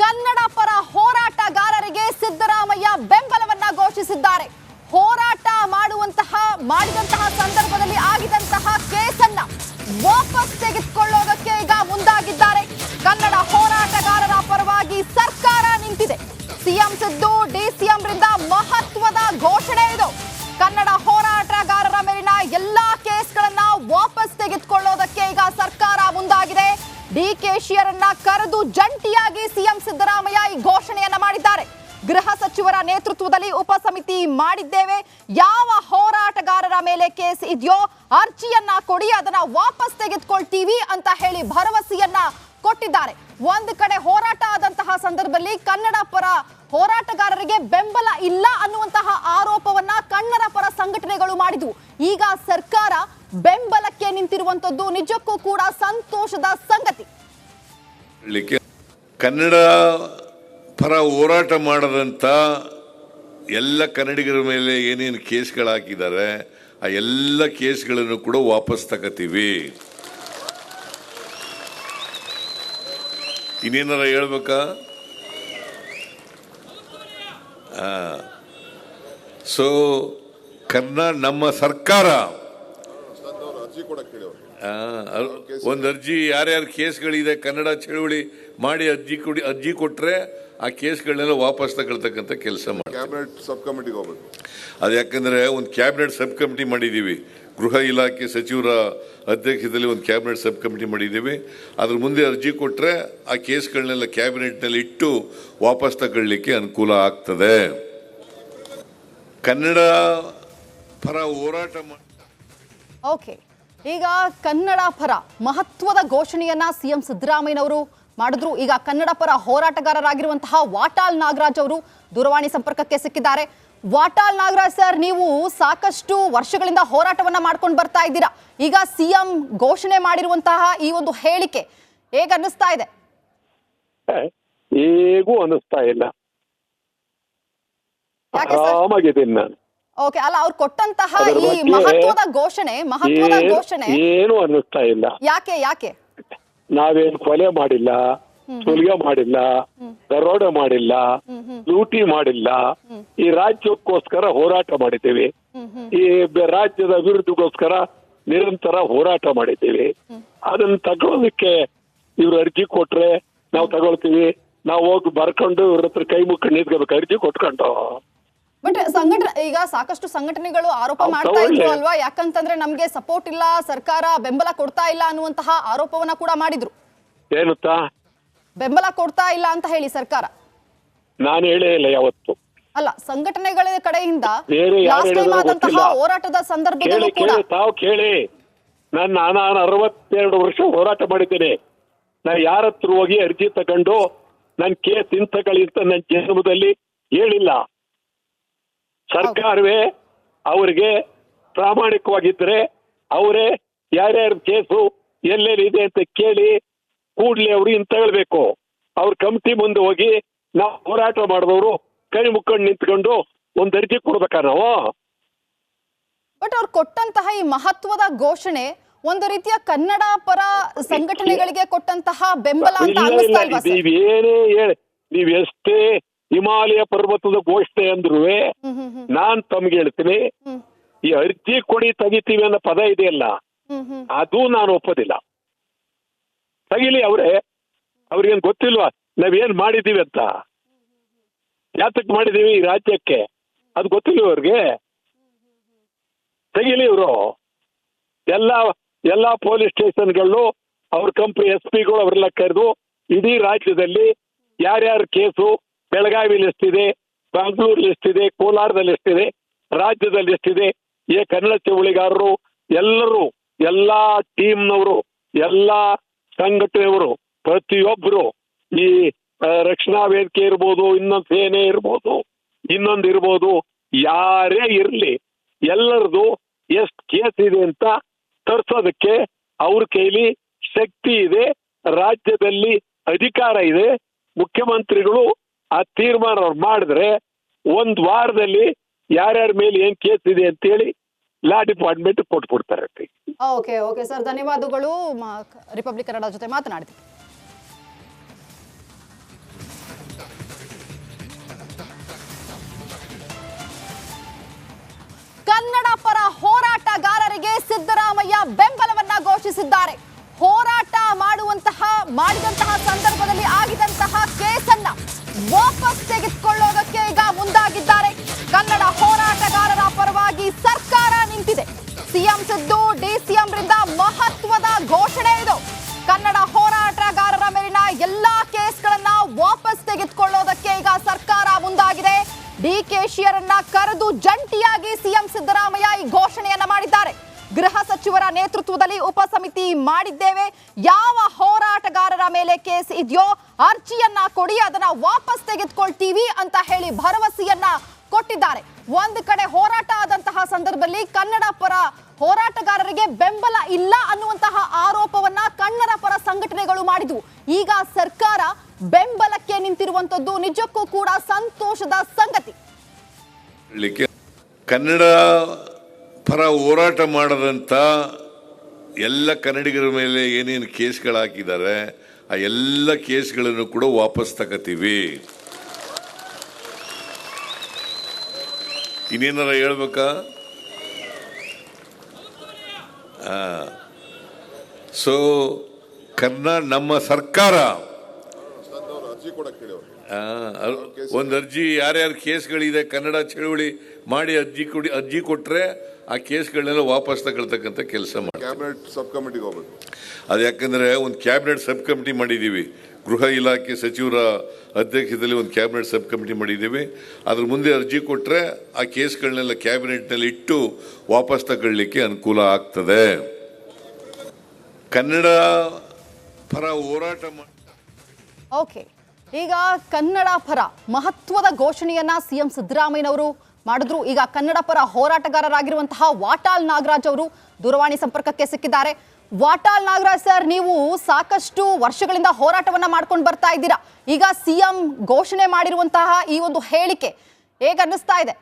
ಕನ್ನಡ ಪರ ಹೋರಾಟಗಾರರಿಗೆ ಸಿದ್ದರಾಮಯ್ಯ ಬೆಂಬಲವನ್ನ ಘೋಷಿಸಿದ್ದಾರೆ. ಹೋರಾಟ ಮಾಡುವಂತಹ, ಮಾಡಿದಂತಹ ಸಂದರ್ಭದಲ್ಲಿ ಆಗಿದಂತಹ ಕೇಸನ್ನ ವಾಪಸ್ ತೆಗೆದುಕೊಳ್ಳೋದಕ್ಕೆ ಈಗ ಮುಂದಾಗಿದ್ದಾರೆ. ಕನ್ನಡ ಹೋರಾಟಗಾರರ ಪರವಾಗಿ ಸರ್ಕಾರ ನಿಂತಿದೆ. ಸಿಎಂ ಸಿದ್ದು ಡಿಸಿಎಂ ರಿಂದ ಡಿಕೆಶಿಯರನ್ನ ಕರೆದು ಜಂಟಿಯಾಗಿ ಸಿಎಂ ಸಿದ್ದರಾಮಯ್ಯ ಈ ಘೋಷಣೆಯನ್ನ ಮಾಡಿದ್ದಾರೆ. ಗೃಹ ಸಚಿವರ ನೇತೃತ್ವದಲ್ಲಿ ಉಪಸಮಿತಿ ಮಾಡಿದ್ದೇವೆ. ಯಾವ ಹೋರಾಟಗಾರರ ಮೇಲೆ ಕೇಸ್ ಇದೆಯೋ ಅರ್ಜಿಯನ್ನ ಕೊಡಿ, ಅದನ್ನ ವಾಪಸ್ ತೆಗೆದುಕೊಳ್ತೀವಿ ಅಂತ ಹೇಳಿ ಭರವಸೆಯನ್ನ ಕೊಟ್ಟಿದ್ದಾರೆ. ಒಂದು ಕಡೆ ಹೋರಾಟ ಆದಂತಹ ಸಂದರ್ಭದಲ್ಲಿ ಕನ್ನಡ ಪರ ಹೋರಾಟಗಾರರಿಗೆ ಬೆಂಬಲ ಇಲ್ಲ ಅನ್ನುವಂತಹ ಆರೋಪವನ್ನ ಕನ್ನಡ ಪರ ಸಂಘಟನೆಗಳು ಮಾಡಿದ್ವು. ಈಗ ಸರ್ಕಾರ ಬೆಂಬಲಕ್ಕೆ ನಿಂತಿರುವಂತದ್ದು ನಿಜಕ್ಕೂ ಕೂಡ ಸಂತೋಷದ ಸಂಗತಿ. ಕನ್ನಡ ಪರ ಹೋರಾಟ ಮಾಡದಂಥ ಎಲ್ಲ ಕನ್ನಡಿಗರ ಮೇಲೆ ಏನೇನು ಕೇಸ್ಗಳು ಹಾಕಿದ್ದಾರೆ, ಆ ಎಲ್ಲ ಕೇಸ್ಗಳನ್ನು ಕೂಡ ವಾಪಸ್ ತಗೋತೀವಿ. ಇನ್ನೇನಾರ ಹೇಳ್ಬೇಕಾ? ಸೊ ಕರ್ನಾ ನಮ್ಮ ಸರ್ಕಾರ ಕೊಡಕ್ಕೆ ಹೇಳಿ ಆ, ಒಂದು ಅರ್ಜಿ ಯಾರ್ಯಾರು ಕೇಸ್ಗಳಿದೆ ಕನ್ನಡ ಚಳುವಳಿ ಮಾಡಿ ಅರ್ಜಿ ಕೊಡಿ ಅರ್ಜಿ ಕೊಟ್ಟರೆ ಆ ಕೇಸ್ಗಳನ್ನೆಲ್ಲ ವಾಪಸ್ ತಗೊಳ್ತಕ್ಕಂಥ ಕೆಲಸ ಮಾಡಿ ಕ್ಯಾಬಿನೆಟ್ ಸಬ್ ಕಮಿಟಿಗೆ ಹೋಗ್ಬೇಕು. ಅದು ಯಾಕಂದರೆ ಒಂದು ಕ್ಯಾಬಿನೆಟ್ ಸಬ್ ಕಮಿಟಿ ಮಾಡಿದ್ದೀವಿ. ಗೃಹ ಇಲಾಖೆ ಸಚಿವರ ಅಧ್ಯಕ್ಷತೆಯಲ್ಲಿ ಒಂದು ಕ್ಯಾಬಿನೆಟ್ ಸಬ್ ಕಮಿಟಿ ಮಾಡಿದ್ದೀವಿ. ಅದ್ರ ಮುಂದೆ ಅರ್ಜಿ ಕೊಟ್ಟರೆ ಆ ಕೇಸ್ಗಳನ್ನೆಲ್ಲ ಕ್ಯಾಬಿನೆಟ್ನಲ್ಲಿ ಇಟ್ಟು ವಾಪಸ್ ತಗೊಳ್ಳಿಕ್ಕೆ ಅನುಕೂಲ ಆಗ್ತದೆ. ಕನ್ನಡ ಪರ ಹೋರಾಟ ಮಾಡಿ ಓಕೆ ಈಗ ಕನ್ನಡ ಪರ ಮಹತ್ವದ ಘೋಷಣೆಯನ್ನ ಸಿಎಂ ಸಿದ್ದರಾಮಯ್ಯನವರು ಮಾಡಿದ್ರು. ಈಗ ಕನ್ನಡ ಪರ ಹೋರಾಟಗಾರರಾಗಿರುವಂತಹ ವಾಟಾಲ್ ನಾಗರಾಜ್ ಅವರು ದೂರವಾಣಿ ಸಂಪರ್ಕಕ್ಕೆ ಸಿಕ್ಕಿದ್ದಾರೆ. ವಾಟಾಲ್ ನಾಗರಾಜ್ ಸರ್ ನೀವು ಸಾಕಷ್ಟು ವರ್ಷಗಳಿಂದ ಹೋರಾಟವನ್ನ ಮಾಡ್ಕೊಂಡು ಬರ್ತಾ ಇದ್ದೀರಾ. ಈಗ ಸಿಎಂ ಘೋಷಣೆ ಮಾಡಿರುವಂತಹ ಈ ಒಂದು ಹೇಳಿಕೆ ಹೇಗೆ ಅನ್ನಿಸ್ತಾ ಇದೆ? ಹೇಗೂ ಅನ್ನಿಸ್ತಾ ಇಲ್ಲ? ಆರಾಮಾಗಿದ್ದೀನಿ ನಾನು. ಓಕೆ ಅಲ್ಲ ಅವ್ರು ಕೊಟ್ಟಂತಹ ಈ ಮಹತ್ವದ ಘೋಷಣೆ ಮಹತ್ವದ ಘೋಷಣೆ ಏನು ಅನ್ನಿಸ್ತಾ ಇಲ್ಲ. ಯಾಕೆ ಯಾಕೆ? ನಾವೇನು ಕೊಲೆ ಮಾಡಿಲ್ಲ ಸುಲಿಗೆ ಮಾಡಿಲ್ಲ ದರೋಡೆ ಮಾಡಿಲ್ಲ ಲೂಟಿ ಮಾಡಿಲ್ಲ ಈ ರಾಜ್ಯಕ್ಕೋಸ್ಕರ ಹೋರಾಟ ಮಾಡಿದ್ದೇವೆ. ಈ ರಾಜ್ಯದ ಅಭಿವೃದ್ಧಿಗೋಸ್ಕರ ನಿರಂತರ ಹೋರಾಟ ಮಾಡಿದ್ದೇವೆ. ಅದನ್ನ ತಗೊಳ್ಳೋದಕ್ಕೆ ಇವ್ರು ಅರ್ಜಿ ಕೊಟ್ರೆ ನಾವು ತಗೊಳ್ತೀವಿ. ನಾವು ಹೋಗಿ ಬರ್ಕೊಂಡು ಇವ್ರ ಹತ್ರ ಕೈ ಮುಕ್ಕೊಂಡು ನಿಂತ್ಕೋಬೇಕು ಅರ್ಜಿ ಕೊಟ್ಕೊಂಡು ಬಟ್ ಸಂಘಟನೆ ಈಗ ಸಾಕಷ್ಟು ಸಂಘಟನೆಗಳು ಆರೋಪ ಮಾಡ್ತಾ ಇದ್ರು ಅಲ್ವಾ? ಯಾಕಂತಂದ್ರೆ ನಮ್ಗೆ ಸಪೋರ್ಟ್ ಇಲ್ಲ ಸರ್ಕಾರ ಬೆಂಬಲ ಕೊಡ್ತಾ ಇಲ್ಲ ಅನ್ನುವಂತಹ ಆರೋಪವನ್ನ ಕೂಡ ಮಾಡಿದ್ರು. ಏನುತ್ತಾ ಬೆಂಬಲ ಕೊಡ್ತಾ ಇಲ್ಲ ಅಂತ ಹೇಳಿ ಸರ್ಕಾರ. ನಾನು ಹೇಳೇ ಇಲ್ಲ ಯಾವತ್ತು. ಅಲ್ಲ ಸಂಘಟನೆಗಳ ಕಡೆಯಿಂದ ಹೋರಾಟದ ಸಂದರ್ಭದಲ್ಲೂ ಕೂಡ ತಾವು ಕೇಳಿ. ನಾನು ನಾನು ಅರವತ್ತೆರಡು ವರ್ಷ ಹೋರಾಟ ಮಾಡಿದ್ದೇನೆ. ನಾನು ಯಾರ ಹತ್ರ ಹೋಗಿ ಅರ್ಜಿ ತಗೊಂಡು ನನ್ನ ಕೇಸ್ ಇಂತ ನನ್ನ ಜನ್ಮದಲ್ಲಿ ಹೇಳಿಲ್ಲ. ಸರ್ಕಾರವೇ ಅವರಿಗೆ ಪ್ರಾಮಾಣಿಕವಾಗಿದ್ರೆ ಅವರೇ ಯಾರ್ಯಾರ ಕೇಸು ಎಲ್ಲೆಲ್ಲಿದೆ ಅಂತ ಕೇಳಿ ಕೂಡ್ಲಿ ಅವರು ಇಂತ ಹೇಳಬೇಕು. ಅವ್ರ ಕಮಿಟಿ ಮುಂದೆ ಹೋಗಿ ನಾವು ಹೋರಾಟ ಮಾಡಿದವರು ಕೈ ಮುಕ್ಕೊಂಡು ನಿಂತ್ಕೊಂಡು ಒಂದು ಅರ್ಜಿ ಕೊಡ್ಬೇಕಾ ನಾವು? ಬಟ್ ಅವ್ರು ಕೊಟ್ಟಂತಹ ಈ ಮಹತ್ವದ ಘೋಷಣೆ ಒಂದು ರೀತಿಯ ಕನ್ನಡ ಪರ ಸಂಘಟನೆಗಳಿಗೆ ಕೊಟ್ಟಂತಹ ಬೆಂಬಲ ಅಂತ ನೀವೇನೇ ಹೇಳಿ ನೀವೆಷ್ಟೇ ಎಷ್ಟೇ ಹಿಮಾಲಯ ಪರ್ವತದ ಘೋಷಣೆ ಅಂದ್ರು ನಾನ್ ತಮ್ಗೆ ಹೇಳ್ತೀನಿ ಈ ಅರ್ಜಿ ಕೊಡಿ ತೆಗಿತೀವಿ ಅನ್ನೋ ಪದ ಇದೆಯಲ್ಲ ಅದು ನಾನು ಒಪ್ಪೋದಿಲ್ಲ. ತಗಿಲಿ ಅವ್ರೆ ಅವ್ರಿಗೇನ್ ಗೊತ್ತಿಲ್ವಾ? ನಾವೇನ್ ಮಾಡಿದೀವಿ ಅಂತ. ಯಾತಕ್ ಮಾಡಿದೀವಿ ಈ ರಾಜ್ಯಕ್ಕೆ? ಅದು ಗೊತ್ತಿಲ್ಲ ಅವ್ರಿಗೆ? ತೆಗಿಲಿ ಇವರು. ಎಲ್ಲ ಎಲ್ಲಾ ಪೊಲೀಸ್ ಸ್ಟೇಷನ್ಗಳು ಅವ್ರ ಕಂಪ್ನಿ ಎಸ್ ಪಿಗಳು ಅವರೆಲ್ಲ ಕರೆದು ಇಡೀ ರಾಜ್ಯದಲ್ಲಿ ಯಾರ್ಯಾರ ಕೇಸು ಬೆಳಗಾವಿಲಿ ಇದೆ ಕೋಲಾರದ ಲಿಸ್ಟ್ ಇದೆ ರಾಜ್ಯದ ಲಿಸ್ಟ್ ಇದೆ. ಈ ಕನ್ನಡ ಚಳುವಳಿಗಾರರು ಎಲ್ಲರೂ, ಎಲ್ಲಾ ಟೀಮ್ನವರು ಎಲ್ಲಾ ಸಂಘಟನೆಯವರು ಪ್ರತಿಯೊಬ್ಬರು ಈ ರಕ್ಷಣಾ ವೇದಿಕೆ ಇರ್ಬೋದು, ಇನ್ನೊಂದು ಸೇನೆ ಇರ್ಬೋದು, ಇನ್ನೊಂದು ಇರ್ಬೋದು, ಯಾರೇ ಇರಲಿ ಎಲ್ಲರದು ಎಷ್ಟು ಕೇಸ್ ಇದೆ ಅಂತ ತರ್ಸೋದಕ್ಕೆ ಅವ್ರ ಕೈಲಿ ಶಕ್ತಿ ಇದೆ, ರಾಜ್ಯದಲ್ಲಿ ಅಧಿಕಾರ ಇದೆ, ಮುಖ್ಯಮಂತ್ರಿಗಳು ಆ ತೀರ್ಮಾನ ಅವ್ರು ಮಾಡಿದ್ರೆ ಒಂದ್ ವಾರದಲ್ಲಿ ಯಾರ್ಯಾರ ಮೇಲೆ ಏನ್ ಕೇಸ್ ಇದೆ ಅಂತ ಹೇಳಿ ಲಾ ಡಿಪಾರ್ಟ್ಮೆಂಟ್ ಕೊಟ್ಬಿಡ್ತಾರೆ ಓಕೆ ಓಕೆ ಸರ್, ಧನ್ಯವಾದಗಳು. ರಿಪಬ್ಲಿಕ್ ಕನ್ನಡ ಜೊತೆ ಮಾತನಾಡ್ತೀವಿ ಕನ್ನಡ ಪರ ಹೋರಾಟಗಾರರಿಗೆ ಸಿದ್ದರಾಮಯ್ಯ ಬೆಂಬಲವನ್ನ ಘೋಷಿಸಿದ್ದಾರೆ. ಹೋರಾಟ ಮಾಡುವಂತಹ, ಮಾಡಿದಂತಹ ಸಂದರ್ಭದಲ್ಲಿ ಆಗಿದಂತಹ ಕೇಸನ್ನ ವಾಪಸ್ ತೆಗೆದುಕೊಳ್ಳೋದಕ್ಕೆ ಈಗ ಮುಂದಾಗಿದ್ದಾರೆ. ಕನ್ನಡ ಹೋರಾಟಗಾರರ ಪರವಾಗಿ ಸರ್ಕಾರ ನಿಂತಿದೆ. ಸಿಎಂ ಸಿದ್ದು, ಡಿಸಿಎಂ ರಿಂದ ಮಹತ್ವದ ಘೋಷಣೆ ಇದು. ಕನ್ನಡ ಹೋರಾಟಗಾರರ ಮೇಲಿನ ಎಲ್ಲಾ ಕೇಸ್ಗಳನ್ನ ವಾಪಸ್ ತೆಗೆದುಕೊಳ್ಳೋದಕ್ಕೆ ಈಗ ಸರ್ಕಾರ ಮುಂದಾಗಿದೆ. ಡಿಕೆಶಿಯರನ್ನ ಕರೆದು ಜಂಟಿಯಾಗಿ ಸಿಎಂ ಸಿದ್ದರಾಮಯ್ಯ ಈ ಘೋಷಣೆಯನ್ನ ಮಾಡಿದ್ದಾರೆ. ಗೃಹ ಸಚಿವರ ನೇತೃತ್ವದಲ್ಲಿ ಉಪಸಮಿತಿ ಮಾಡಿದ್ದೇವೆ. ಯಾವ ಹೋರಾಟಗಾರರ ಮೇಲೆ ಕೇಸ್ ಇದೆಯೋ ಅರ್ಜಿಯನ್ನ ಕೊಡಿ, ಅದನ್ನ ವಾಪಸ್ ತೆಗೆದುಕೊಳ್ತೀವಿ ಅಂತ ಹೇಳಿ ಭರವಸೆಯನ್ನ ಕೊಟ್ಟಿದ್ದಾರೆ. ಒಂದು ಕಡೆ ಹೋರಾಟ ಆದಂತಹ ಸಂದರ್ಭದಲ್ಲಿ ಕನ್ನಡ ಪರ ಹೋರಾಟಗಾರರಿಗೆ ಬೆಂಬಲ ಇಲ್ಲ ಅನ್ನುವಂತಹ ಆರೋಪವನ್ನ ಕನ್ನಡ ಪರ ಸಂಘಟನೆಗಳು ಮಾಡಿದ್ವು. ಈಗ ಸರ್ಕಾರ ಬೆಂಬಲಕ್ಕೆ ನಿಂತಿರುವಂತದ್ದು ನಿಜಕ್ಕೂ ಕೂಡ ಸಂತೋಷದ ಸಂಗತಿ. ಕನ್ನಡ ಪರ ಹೋರಾಟ ಮಾಡದಂತ ಎಲ್ಲ ಕನ್ನಡಿಗರ ಮೇಲೆ ಏನೇನು ಕೇಸ್ಗಳು ಹಾಕಿದ್ದಾರೆ ಆ ಎಲ್ಲ ಕೇಸ್ಗಳನ್ನು ಕೂಡ ವಾಪಸ್ ತಗೋತೀವಿ. ಇನ್ನೇನಾರ ಹೇಳ್ಬೇಕಾ? ಸೊ ಕರ್ನಾ ನಮ್ಮ ಸರ್ಕಾರ. ಒಂದು ಅರ್ಜಿ, ಯಾರ್ಯಾರು ಕೇಸ್ಗಳಿದೆ, ಕನ್ನಡ ಚಳುವಳಿ ಮಾಡಿ ಅರ್ಜಿ ಕೊಡಿ, ಅರ್ಜಿ ಕೊಟ್ರೆ ಆ ಕೇಸ್ಗಳನ್ನೆಲ್ಲ ವಾಪಸ್ ತಗೊಳ್ತಕ್ಕಂಥ ಕೆಲಸ ಮಾಡಿ ಕ್ಯಾಬಿನೆಟ್ ಸಬ್ ಕಮಿಟಿಗೆ ಹೋಗ್ಬೇಕು. ಅದು ಯಾಕಂದ್ರೆ ಒಂದು ಕ್ಯಾಬಿನೆಟ್ ಸಬ್ ಕಮಿಟಿ ಮಾಡಿದ್ದೀವಿ. ಗೃಹ ಇಲಾಖೆ ಸಚಿವರ ಅಧ್ಯಕ್ಷತೆಯಲ್ಲಿ ಒಂದು ಕ್ಯಾಬಿನೆಟ್ ಸಬ್ ಕಮಿಟಿ ಮಾಡಿದ್ದೀವಿ. ಅದ್ರ ಮುಂದೆ ಅರ್ಜಿ ಕೊಟ್ಟರೆ ಆ ಕೇಸ್ಗಳನ್ನೆಲ್ಲ ಕ್ಯಾಬಿನೆಟ್ನಲ್ಲಿ ಇಟ್ಟು ವಾಪಸ್ ತಗೊಳ್ಳಿಕ್ಕೆ ಅನುಕೂಲ ಆಗ್ತದೆ. ಕನ್ನಡ ಪರ ಹೋರಾಟ ಓಕೆ ಈಗ ಕನ್ನಡ ಪರ ಮಹತ್ವದ ಘೋಷಣೆಯನ್ನ ಸಿಎಂ ಸಿದ್ದರಾಮಯ್ಯನವರು ಮಾಡಿದ್ರು. ಈಗ ಕನ್ನಡ ಪರ ಹೋರಾಟಗಾರರಾಗಿರುವಂತಹ ವಾಟಾಲ್ ನಾಗರಾಜ್ ಅವರು ದೂರವಾಣಿ ಸಂಪರ್ಕಕ್ಕೆ ಸಿಕ್ಕಿದ್ದಾರೆ. ವಾಟಾಲ್ ನಾಗರಾಜ್ ಸರ್ ನೀವು ಸಾಕಷ್ಟು ವರ್ಷಗಳಿಂದ ಹೋರಾಟವನ್ನ ಮಾಡ್ಕೊಂಡು ಬರ್ತಾ ಇದ್ದೀರಾ. ಈಗ ಸಿಎಂ ಘೋಷಣೆ ಮಾಡಿರುವಂತಹ ಈ ಒಂದು ಹೇಳಿಕೆ ಹೇಗೆ ಅನ್ನಿಸ್ತಾ ಇದೆ?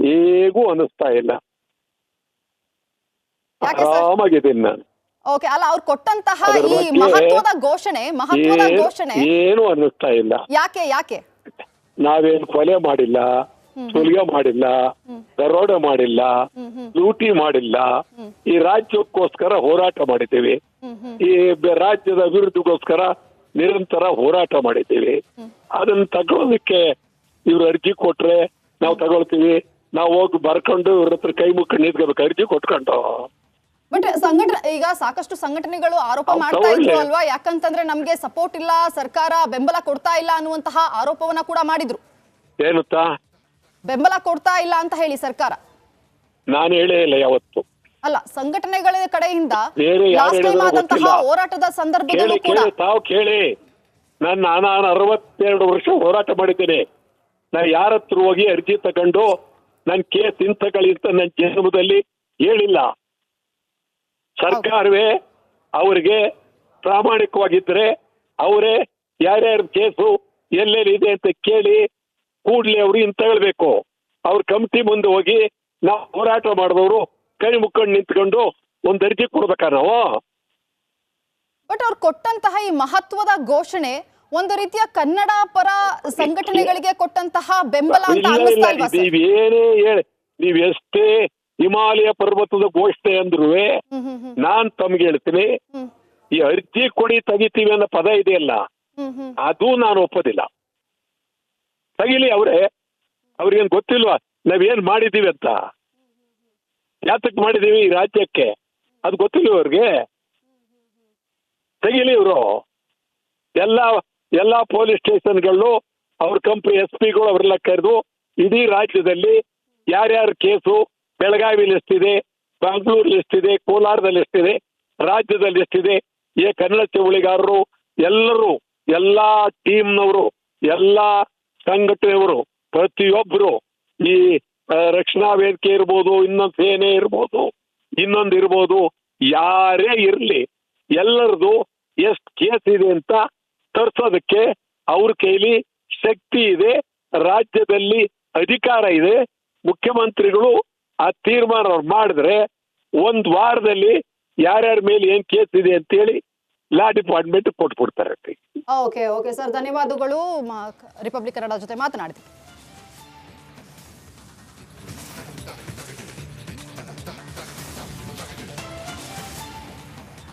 ಹೇಗೂ ಅನ್ನಿಸ್ತಾ ಇಲ್ಲ. ನಾನು. ಓಕೆ ಅಲ್ಲ ಅವ್ರು ಕೊಟ್ಟಂತಹ ಈ ಮಹತ್ವದ ಘೋಷಣೆ ಮಹತ್ವದ ಘೋಷಣೆ ಏನು ಅನ್ನಿಸ್ತಾ ಇಲ್ಲ. ಯಾಕೆ ಯಾಕೆ? ನಾವೇನ್ ಕೊಲೆ ಮಾಡಿಲ್ಲ ಸುಲಿಗೆ ಮಾಡಿಲ್ಲ ದರೋಡೆ ಮಾಡಿಲ್ಲ ಲೂಟಿ ಮಾಡಿಲ್ಲ ಈ ರಾಜ್ಯಕ್ಕೋಸ್ಕರ ಹೋರಾಟ ಮಾಡಿದ್ದೀವಿ. ಈ ರಾಜ್ಯದ ಅಭಿವೃದ್ಧಿಗೋಸ್ಕರ ನಿರಂತರ ಹೋರಾಟ ಮಾಡಿದ್ದೀವಿ. ಅದನ್ನ ತಗೊಳ್ಳೋದಕ್ಕೆ ಇವ್ರು ಅರ್ಜಿ ಕೊಟ್ರೆ ನಾವು ತಗೊಳ್ತೀವಿ. ನಾವು ಹೋಗಿ ಬರ್ಕೊಂಡು ಇವ್ರ ಹತ್ರ ಕೈ ಮುಕ್ಕೊಂಡು ನಿಂತ್ಕೋಬೇಕು ಅರ್ಜಿ ಕೊಟ್ಕೊಂಡು. ಬಟ್ ಸಂಘಟನೆ ಈಗ ಸಾಕಷ್ಟು ಸಂಘಟನೆಗಳು ಆರೋಪ ಮಾಡ್ತಾ ಇದ್ರು ಅಲ್ವಾ? ಯಾಕಂತಂದ್ರೆ ನಮ್ಗೆ ಸಪೋರ್ಟ್ ಇಲ್ಲ ಸರ್ಕಾರ ಬೆಂಬಲ ಕೊಡ್ತಾ ಇಲ್ಲ ಅನ್ನುವಂತಹ ಆರೋಪವನ್ನ ಕೂಡ ಮಾಡಿದ್ರು. ಏನುತ್ತಾ ಬೆಂಬಲ ಕೊಡ್ತಾ ಇಲ್ಲ ಅಂತ ಹೇಳಿ ಸರ್ಕಾರ. ನಾನು ಹೇಳೇ ಇಲ್ಲ ಯಾವತ್ತು. ಅಲ್ಲ ಸಂಘಟನೆಗಳ ಕಡೆಯಿಂದ. ಹೋರಾಟದ ಸಂದರ್ಭದಲ್ಲೂ ಕೂಡ ತಾವು ಕೇಳಿ. ನಾನು ನಾನು ಅರವತ್ತೆರಡು ವರ್ಷ ಹೋರಾಟ ಮಾಡಿದ್ದೇನೆ. ನಾನು ಯಾರ ಹತ್ರ ಹೋಗಿ ಅರ್ಜಿ ತಗೊಂಡು ನನ್ ಕೇಸ್ ಇಂಥಗಳಿಂತ ನನ್ನ ಜನ್ಮದಲ್ಲಿ ಹೇಳಿಲ್ಲ. ಸರ್ಕಾರವೇ ಅವರಿಗೆ ಪ್ರಾಮಾಣಿಕವಾಗಿದ್ರೆ ಅವರೇ ಯಾರ್ಯಾರ ಕೇಸು ಎಲ್ಲೆಲ್ಲಿದೆ ಅಂತ ಕೇಳಿ ಕೂಡಲೇ ಅವರು ಇಂತ ಹೇಳ್ಬೇಕು ಅವ್ರ ಕಮಿಟಿ ಮುಂದೆ ಹೋಗಿ ನಾವು ಹೋರಾಟ ಮಾಡಿದವರು ಕೈ ಮುಕ್ಕೊಂಡು ನಿಂತ್ಕೊಂಡು ಒಂದು ಅರ್ಜಿ ಕೊಡ್ಬೇಕಾ ನಾವು? ಬಟ್ ಅವ್ರು ಕೊಟ್ಟಂತಹ ಈ ಮಹತ್ವದ ಘೋಷಣೆ ಒಂದು ರೀತಿಯ ಕನ್ನಡ ಪರ ಸಂಘಟನೆಗಳಿಗೆ ಕೊಟ್ಟಂತಹ ಬೆಂಬಲ ಅಂತ ಹೇಳಿ ನೀವ್ ಎಷ್ಟೇ ಹಿಮಾಲಯ ಪರ್ವತದ ಘೋಷಣೆ ಅಂದ್ರು ನಾನ್ ತಮ್ಗೆ ಹೇಳ್ತೀನಿ ಈ ಅರ್ಜಿ ಕೊಡಿ ತೆಗಿತೀವಿ ಅನ್ನೋ ಪದ ಇದೆಯಲ್ಲ ಅದು ನಾನು ಒಪ್ಪೋದಿಲ್ಲ. ತಗಿಲಿ ಅವರೇ ಅವ್ರಿಗೇನ್ ಗೊತ್ತಿಲ್ವಾ? ನಾವೇನ್ ಮಾಡಿದೀವಿ ಅಂತ. ಯಾತಕ್ ಮಾಡಿದೀವಿ ಈ ರಾಜ್ಯಕ್ಕೆ? ಅದು ಗೊತ್ತಿಲ್ಲ ಅವ್ರಿಗೆ? ತೆಗಿಲಿ ಇವರು. ಎಲ್ಲ ಎಲ್ಲ ಪೊಲೀಸ್ ಸ್ಟೇಷನ್ಗಳು ಅವ್ರ ಕಂಪ್ನಿ ಎಸ್ ಪಿಗಳು ಅವರೆಲ್ಲ ಕರೆದು ಇಡೀ ರಾಜ್ಯದಲ್ಲಿ ಯಾರ್ಯಾರ ಕೇಸು ಬೆಳಗಾವಿಲಿ ಎಷ್ಟಿದೆ ಬೆಂಗಳೂರಲ್ಲಿ ಎಷ್ಟಿದೆ ಕೋಲಾರದಲ್ಲಿ ಎಷ್ಟಿದೆ ರಾಜ್ಯದಲ್ಲಿ ಎಷ್ಟಿದೆ ಈ ಕನ್ನಡ ಚಳುವಳಿಗಾರರು ಎಲ್ಲರೂ, ಎಲ್ಲಾ ಟೀಮ್ನವರು ಎಲ್ಲಾ ಸಂಘಟನೆಯವರು ಪ್ರತಿಯೊಬ್ಬರು ಈ ರಕ್ಷಣಾ ವೇದಿಕೆ ಇರ್ಬೋದು, ಇನ್ನೊಂದು ಸೇನೆ ಇರ್ಬೋದು, ಇನ್ನೊಂದು ಇರ್ಬೋದು, ಯಾರೇ ಇರಲಿ, ಎಲ್ಲರದು ಎಷ್ಟು ಕೇಸ್ ಇದೆ ಅಂತ ತರ್ಸೋದಕ್ಕೆ ಅವ್ರ ಕೈಲಿ ಶಕ್ತಿ ಇದೆ, ರಾಜ್ಯದಲ್ಲಿ ಅಧಿಕಾರ ಇದೆ, ಮುಖ್ಯಮಂತ್ರಿಗಳು ಆ ತೀರ್ಮಾನ ಅವ್ರು ಮಾಡಿದ್ರೆ ಒಂದ್ ವಾರದಲ್ಲಿ ಯಾರ್ಯಾರ ಮೇಲೆ ಏನ್ ಕೇಸ್ ಇದೆ ಅಂತ ಹೇಳಿ ಲಾ ಡಿಪಾರ್ಟ್ಮೆಂಟ್ ಕೊಟ್ಬಿಡ್ತಾರೆ ಓಕೆ ಓಕೆ ಸರ್ ಧನ್ಯವಾದಗಳು. ರಿಪಬ್ಲಿಕ್ ಕನ್ನಡ ಜೊತೆ ಮಾತನಾಡ್ತೀವಿ